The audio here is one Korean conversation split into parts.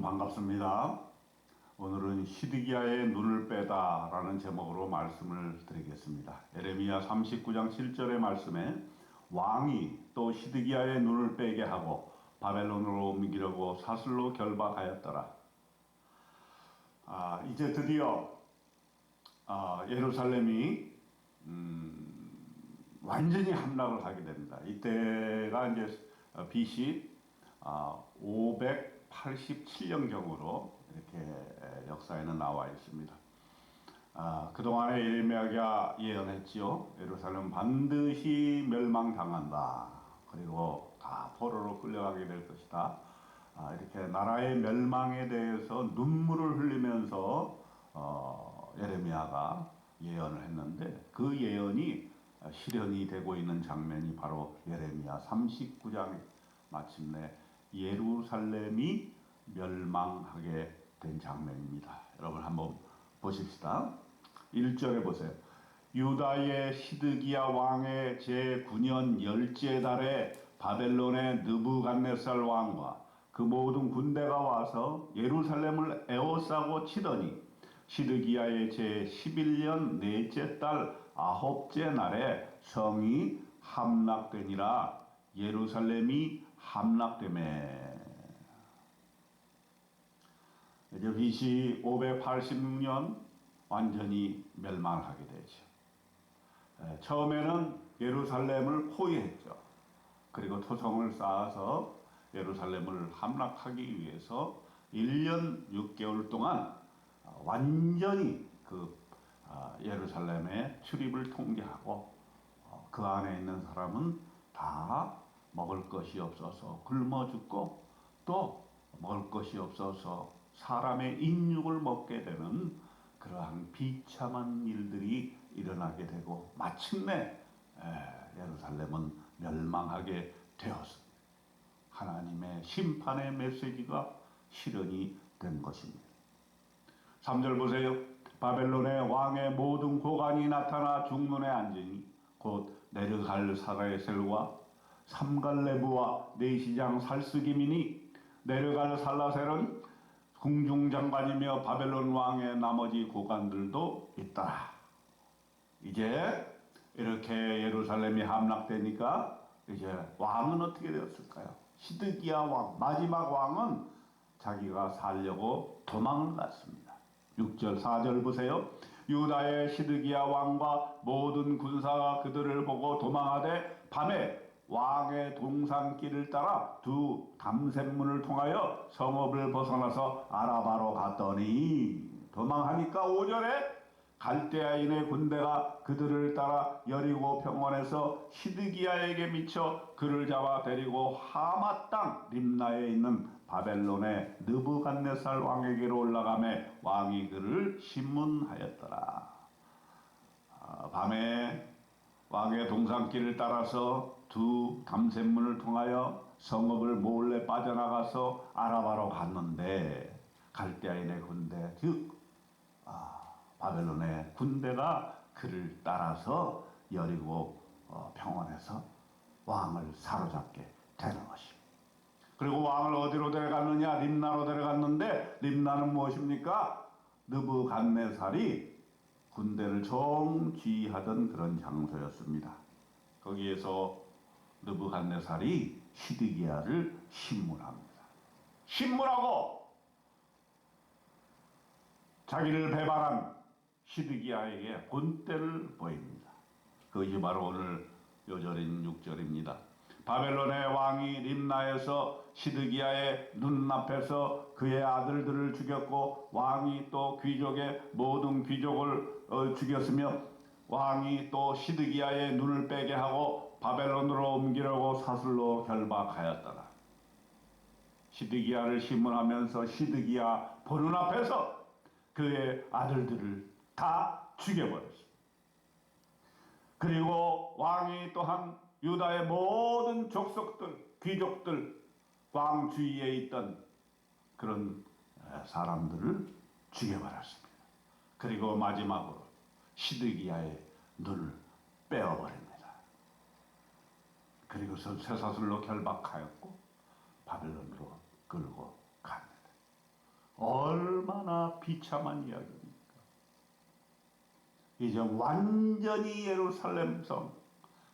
여러분 반갑습니다. 오늘은 시드기야의 눈을 빼다 라는 제목으로 말씀을 드리겠습니다. 에레미야 39장 7절의 말씀에 왕이 또 시드기야의 눈을 빼게 하고 바벨론으로 옮기려고 사슬로 결박하였더라. 아, 이제 드디어 아, 예루살렘이 음, 완전히 함락을 하게 됩니다. 이때가 이제 BC 아, 587년경으로 이렇게 역사에는 나와 있습니다. 아, 그동안에 예레미야가 예언했지요. 예루살렘 반드시 멸망당한다. 그리고 다 포로로 끌려가게 될 것이다. 아, 이렇게 나라의 멸망에 대해서 눈물을 흘리면서 어, 예레미야가 예언을 했는데 그 예언이 실현이 되고 있는 장면이 바로 예레미야 39장에 마침내 예루살렘이 멸망하게 된 장면입니다. 여러분 한번 보십시다. 1절에 보세요. 유다의 시드기야 왕의 제9년 열째 달에 바벨론의 느부갓네살 왕과 그 모든 군대가 와서 예루살렘을 에워싸고 치더니 시드기야의 제11년 넷째 달 아홉째 날에 성이 함락되니라 예루살렘이 함락되매 이제 BC 586년 완전히 멸망하게 되죠. 에, 처음에는 예루살렘을 포위했죠. 그리고 토성을 쌓아서 예루살렘을 함락하기 위해서 1년 6개월 동안 완전히 그 아, 예루살렘의 출입을 통제하고 어, 그 안에 있는 사람은 다 먹을 것이 없어서 굶어 죽고 또 먹을 것이 없어서 사람의 인육을 먹게 되는 그러한 비참한 일들이 일어나게 되고 마침내 예루살렘은 멸망하게 되었습니다. 하나님의 심판의 메시지가 실현이 된 것입니다. 3절 보세요. 바벨론의 왕의 모든 고관이 나타나 중문에 앉으니 곧 내르갈 사라에셀과 삼갈레부와 네시장 살스기민이 내르갈 살라셀은 궁중장관이며 바벨론 왕의 나머지 고관들도 있더라. 이제 이렇게 예루살렘이 함락되니까 이제 왕은 어떻게 되었을까요? 시드기야 왕, 마지막 왕은 자기가 살려고 도망을 갔습니다. 6절, 4절 보세요. 유다의 시드기야 왕과 모든 군사가 그들을 보고 도망하되 밤에 왕의 동산길을 따라 두 담샘문을 통하여 성읍을 벗어나서 아라바로 갔더니 도망하니까 5절에 갈대아인의 군대가 그들을 따라 여리고 평원에서 시드기야에게 미쳐 그를 잡아 데리고 하마 땅 림나에 있는 바벨론의 느부갓네살 왕에게로 올라가매 왕이 그를 신문하였더라. 아, 밤에 왕의 동산길을 따라서 두 담샘문을 통하여 성읍을 몰래 빠져나가서 아라바로 갔는데 갈대아인의 군대 즉 아, 바벨론의 군대가 그를 따라서 여리고 어, 평원에서 왕을 사로잡게 되는 것입니다. 그리고 왕을 어디로 데려갔느냐? 림나로 데려갔는데 림나는 무엇입니까? 느부갓네살이 군대를 총지휘하던 그런 장소였습니다. 거기에서 느부갓네살이 시드기야를 신문합니다. 신문하고 자기를 배반한 시드기야에게 본때를 보입니다. 그것이 바로 오늘 요절인 6절입니다. 바벨론의 왕이 림나에서 시드기야의 눈앞에서 그의 아들들을 죽였고 왕이 또 귀족의 모든 귀족을 어, 죽였으며 왕이 또 시드기야의 눈을 빼게 하고 바벨론으로 옮기려고 사슬로 결박하였더라. 시드기야를 신문하면서 시드기야 보는 앞에서 그의 아들들을 다 죽여버렸습니다. 그리고 왕이 또한 유다의 모든 족속들, 귀족들, 왕 주위에 있던 그런 사람들을 죽여버렸습니다. 그리고 마지막으로 시드기야의 눈을 빼어버립니다. 그리고서 쇠사슬로 결박하였고 바벨론으로 끌고 갑니다. 얼마나 비참한 이야기입니까? 이제 완전히 예루살렘 성,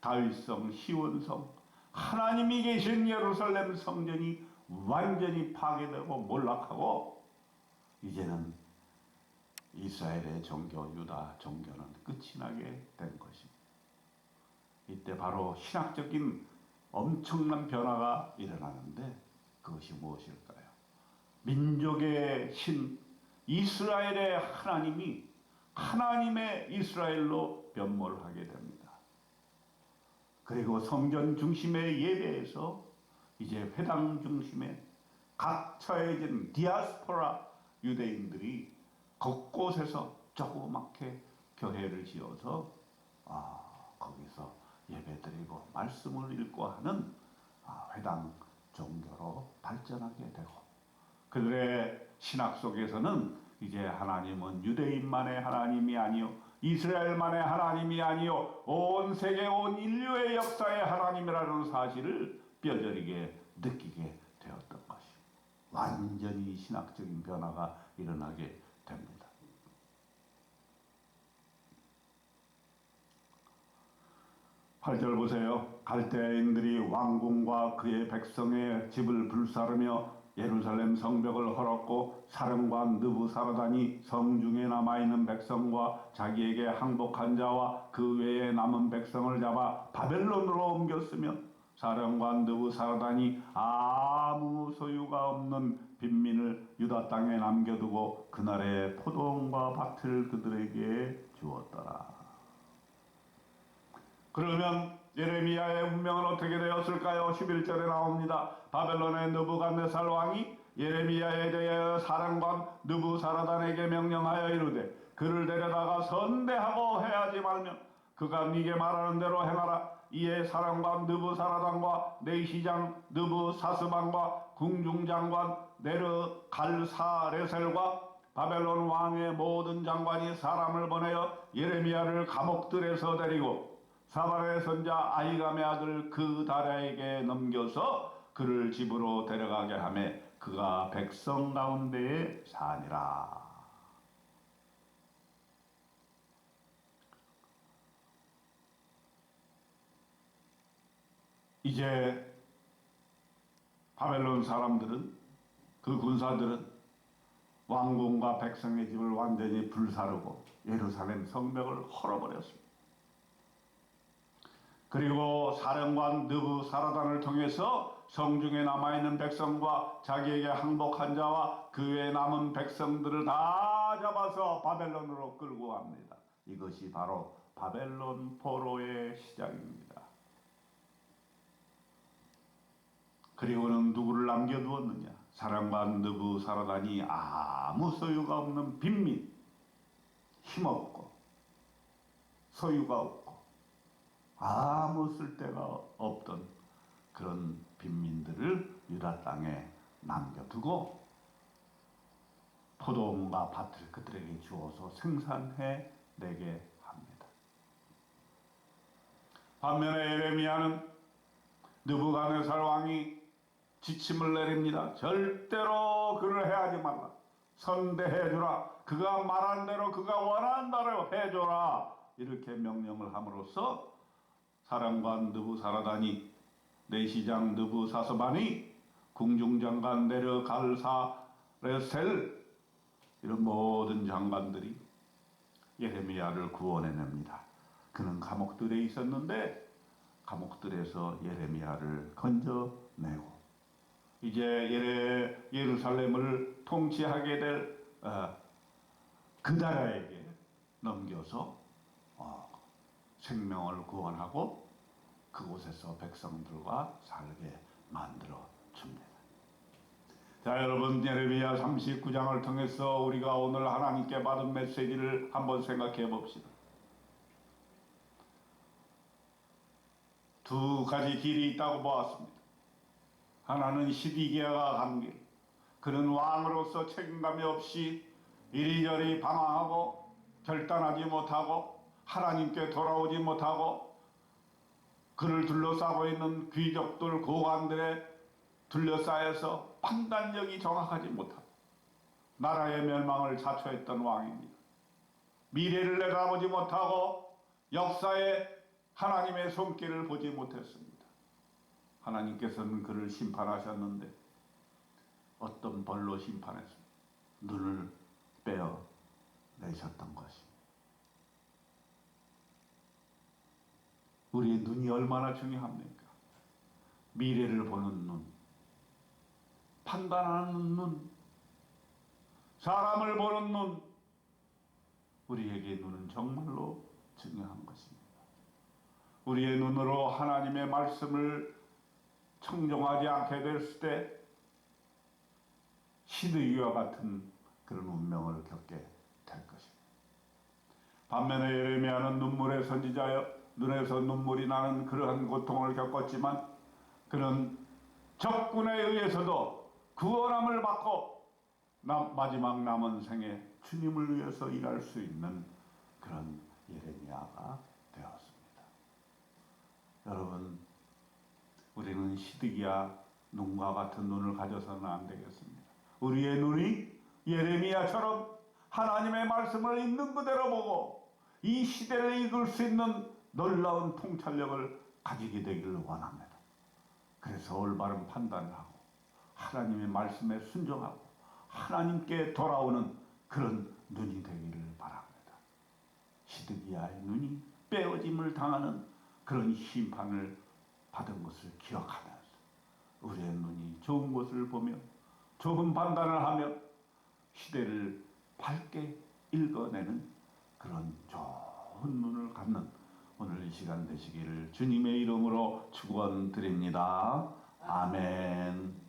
다윗성, 시온성, 하나님이 계신 예루살렘 성전이 완전히 파괴되고 몰락하고 이제는 이스라엘의 종교, 유다 종교는 끝이 나게 된 것입니다. 이때 바로 신학적인 엄청난 변화가 일어나는데 그것이 무엇일까요? 민족의 신 이스라엘의 하나님이 하나님의 이스라엘로 변모를 하게 됩니다. 그리고 성전 중심의 예배에서 이제 회당 중심의 각 처해진 디아스포라 유대인들이 곳곳에서 조그맣게 교회를 지어서 아, 거기서 예배드리고 말씀을 읽고 하는 아, 회당 종교로 발전하게 되고 그들의 신학 속에서는 이제 하나님은 유대인만의 하나님이 아니요 이스라엘만의 하나님이 아니요 온 세계 온 인류의 역사의 하나님이라는 사실을 뼈저리게 느끼게 되었던 것이 완전히 신학적인 변화가 일어나게 됩니다. 8절 보세요. 갈대인들이 왕궁과 그의 백성의 집을 불사르며 예루살렘 성벽을 헐었고 사령관 느부사라단이 성중에 남아있는 백성과 자기에게 항복한 자와 그 외에 남은 백성을 잡아 바벨론으로 옮겼으며 사령관 느부사라단이 아무 소유가 없는 빈민을 유다 땅에 남겨두고 그날의 포도원과 밭을 그들에게 주었더라. 그러면 예레미야의 운명은 어떻게 되었을까요? 11절에 나옵니다. 바벨론의 느부갓네살 왕이 예레미야에 대하여 사령관 느부사라단에게 명령하여 이르되 그를 데려다가 선대하고 해하지 말며 그가 네게 말하는 대로 행하라. 이에 사령관 느부사라단과 내시장 느부사스반과 궁중장관 네르 갈사레셀과 바벨론 왕의 모든 장관이 사람을 보내어 예레미야를 감옥들에서 데리고 사발의 선자 아이감의 아들 그 다라에게 넘겨서 그를 집으로 데려가게 하매 그가 백성 가운데에 사니라. 이제 바벨론 사람들은 그 군사들은 왕궁과 백성의 집을 완전히 불사르고 예루살렘 성벽을 헐어버렸습니다. 그리고 사령관 느부사라단을 통해서 성중에 남아있는 백성과 자기에게 항복한 자와 그 외에 남은 백성들을 다 잡아서 바벨론으로 끌고 갑니다. 이것이 바로 바벨론 포로의 시작입니다. 그리고는 누구를 남겨두었느냐? 사령관 느부사라단이 아무 소유가 없는 빈민, 힘없고 소유가 없고 아무 쓸데가 없던 그런 빈민들을 유다 땅에 남겨두고 포도원과 밭을 그들에게 주어서 생산해 내게 합니다. 반면에 에레미야는 느부갓네살 왕이 지침을 내립니다. 절대로 그를 해하지 말라. 선대해 주라. 그가 말한 대로 그가 원하는 대로 해 줘라. 이렇게 명령을 함으로써 사령관 느부사라다니 내시장 느부사서반이 궁중장관 내려 갈사 레셀 이런 모든 장관들이 예레미야를 구원해냅니다. 그는 감옥들에 있었는데 감옥들에서 예레미야를 건져내고 이제 예레, 예루살렘을 통치하게 될 어, 그나라에게 넘겨서 어, 생명을 구원하고 그곳에서 백성들과 살게 만들어 줍니다. 자 여러분 예레미야 39장을 통해서 우리가 오늘 하나님께 받은 메시지를 한번 생각해 봅시다. 두 가지 길이 있다고 보았습니다. 하나는 시디기야가 간 길. 그는 왕으로서 책임감이 없이 이리저리 방황하고 결단하지 못하고 하나님께 돌아오지 못하고 그를 둘러싸고 있는 귀족들 고관들의 둘러싸여서 판단력이 정확하지 못하고 나라의 멸망을 자초했던 왕입니다. 미래를 내다보지 못하고 역사에 하나님의 손길을 보지 못했습니다. 하나님께서는 그를 심판하셨는데 어떤 벌로 심판했습니다. 눈을 빼어 내셨던 것입니다. 우리의 눈이 얼마나 중요합니까? 미래를 보는 눈, 판단하는 눈, 사람을 보는 눈, 우리에게 눈은 정말로 중요한 것입니다. 우리의 눈으로 하나님의 말씀을 청종하지 않게 됐을 때 시드기와 같은 그런 운명을 겪게 될 것입니다. 반면에 예레미야는 눈물의 선지자여 눈에서 눈물이 나는 그러한 고통을 겪었지만 그는 적군에 의해서도 구원함을 받고 남- 마지막 남은 생에 주님을 위해서 일할 수 있는 그런 예레미야가 되었습니다. 여러분, 우리는 시드기야 눈과 같은 눈을 가져서는 안 되겠습니다. 우리의 눈이 예레미야처럼 하나님의 말씀을 있는 그대로 보고 이 시대를 이끌 수 있는 놀라운 통찰력을 가지게 되기를 원합니다. 그래서 올바른 판단을 하고 하나님의 말씀에 순종하고 하나님께 돌아오는 그런 눈이 되기를 바랍니다. 시드기야의 눈이 빼어짐을 당하는 그런 심판을 받은 것을 기억하면서 우리의 눈이 좋은 것을 보며 좋은 판단을 하며 시대를 밝게 읽어내는 그런 좋은 눈을 갖는 오늘 이 시간 되시기를 주님의 이름으로 축원드립니다. 아멘.